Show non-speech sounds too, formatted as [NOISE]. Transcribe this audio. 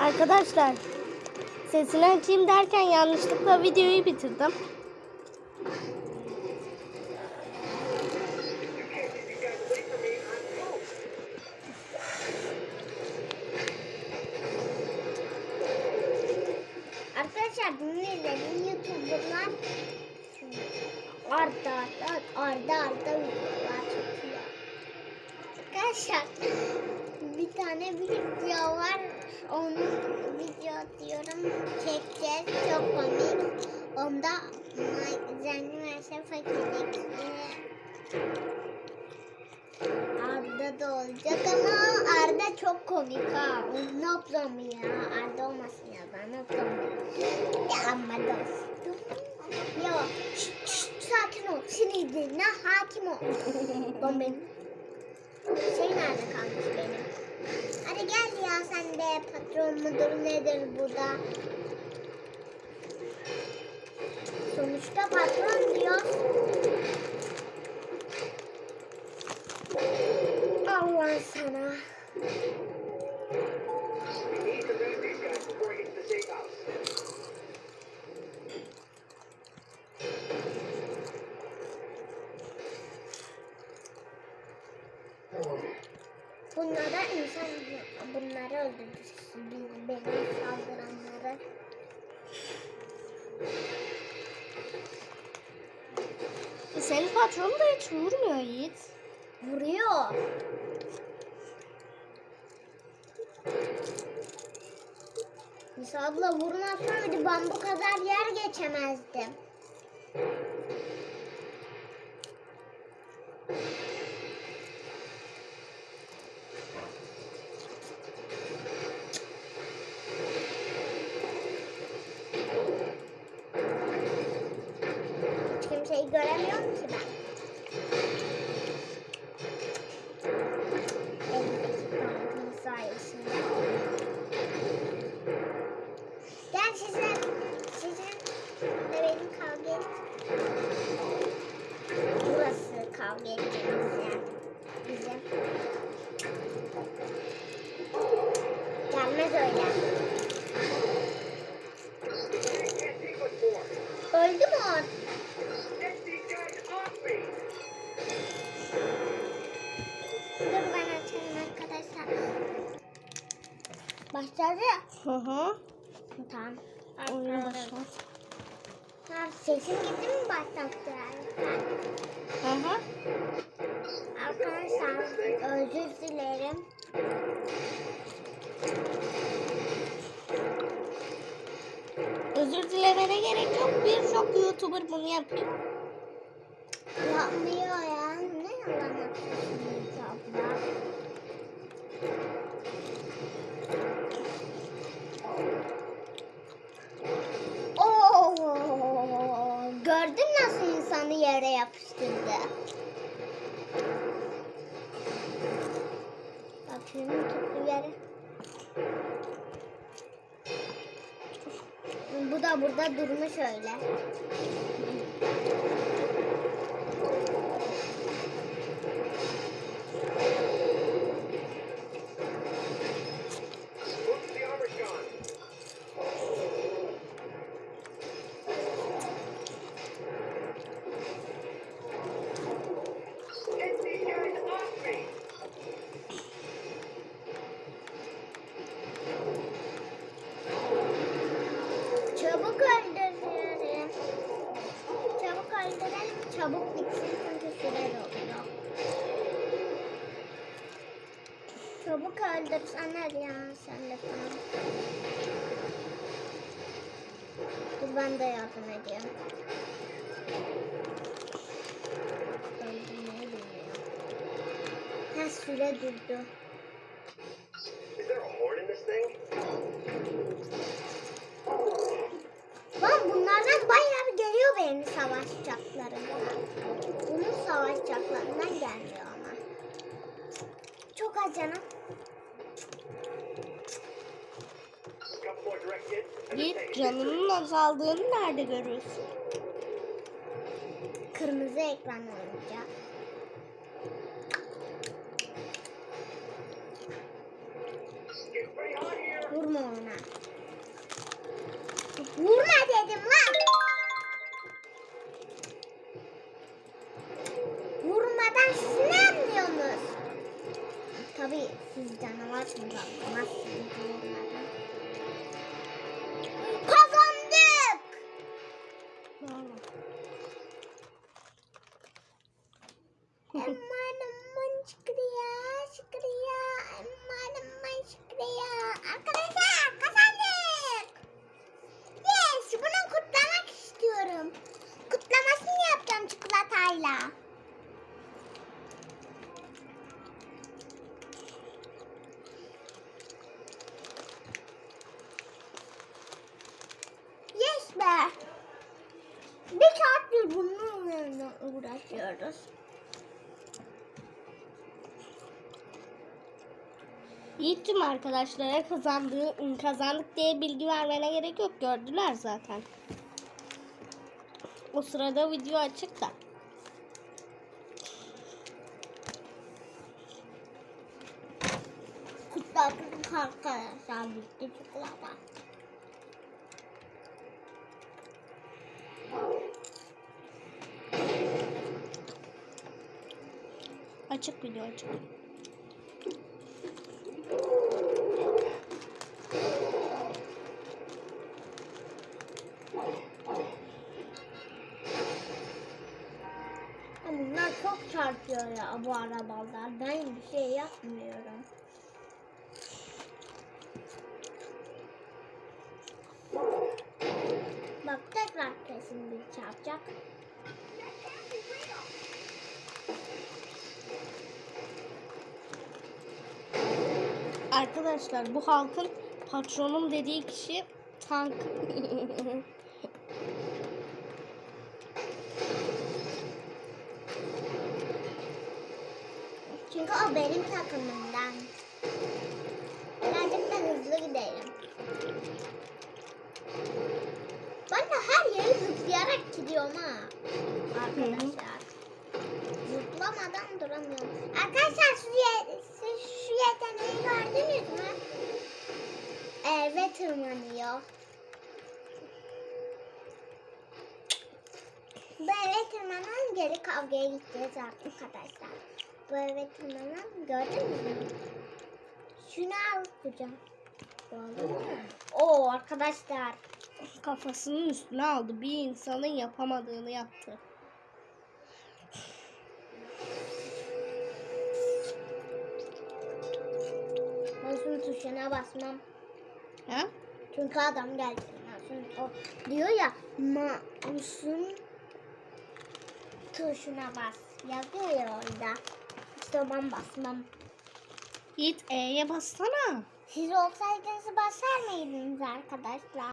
Arkadaşlar sesini açayım derken yanlışlıkla videoyu bitirdim. Arkadaşlar bunu izledim. YouTuber'lar arda arda arda arda videolar çekiyor. Arkadaşlar bir tane video var. Onu video diyorum çekeceğiz. Çok komik. Onda zengin verse fakirlik. Arda da olacak ama Arda çok komik ha. Ne yapacağım ya? Arda olmasın ya ben ne yapacağım? Ya ama dostum. Ya şşt, şşt, sakin ol. Sinirlerine hakim ol. [LAUGHS] Lan benim. Şey nerede kalmış benim? Hadi gel ya sen de patron mudur nedir burada? Sonuçta patron diyor. Allah sana. Saldıranları. Senin patron da hiç vurmuyor Yiğit. Vuruyor. Nisa abla vurmasaydı ben bu kadar yer geçemezdim. Kimseyi göremiyorum ki ben. Elimdeki sayesinde. Gel sizin, sizin de benim kavga et. Burası kavga ettiğimiz yer. Bizim. Gelmez öyle. Öldü mü? Başladı. Hı hı. Tamam. Oyun başla. Tamam sesim gitti mi başlattı yani? Hı hı. Arkadaşlar özür dilerim. Özür dilemene gerek yok. Birçok YouTuber bunu yapıyor. Yapmıyor ya. Ne yalan yapıyorsunuz abla? Oo, gördün nasıl insanı yere yapıştırdı? Bakıyorum tuttu yere. Bu da burada durmuş öyle. Çabuk öldürsene ya sen de tamam. Dur ben de yardım edeyim. Öldürmeyi bilmiyor. Ha süre durdu. Lan bunlardan bayağı geliyor benim savaşacaklarımdan. Savaşacaklarından gelmiyor ama. Çok az canım. İt. canının azaldığını nerede görüyorsun? Kırmızı ekran olunca. he's done a lot of atlamazsınız. Uğraşıyoruz. Yiğit tüm arkadaşlara kazandığı, kazandık diye bilgi vermene gerek yok. Gördüler zaten. O sırada video açık da. Kutladık arkadaşlar bitti çikolata. Açık video açık. Bunlar çok çarpıyor ya bu arabalar. Ben bir şey yapmıyorum. Bak tekrar kesin bir çarpacak. Arkadaşlar bu halkın patronum dediği kişi tank. [LAUGHS] Çünkü o benim takımımdan. Birazcık da hızlı gidelim. Ben de her yeri zıplayarak gidiyorum ha. Arkadaşlar. Zıplamadan duramıyorum. Arkadaşlar siz yeteneği gördünüz mü? Eve tırmanıyor. Bu eve tırmanan geri kavgaya gideceğiz arkadaşlar. Bu eve tırmanan gördünüz mü? Şunu al kucağım. Oo arkadaşlar. Kafasının üstüne aldı. Bir insanın yapamadığını yaptı. Tuşuna basmam. Ha? Çünkü adam geldi. O diyor ya mouse'un tuşuna bas. Yazıyor ya orada. İşte ben basmam. Yiğit E'ye bassana. Siz olsaydınız basar mıydınız arkadaşlar?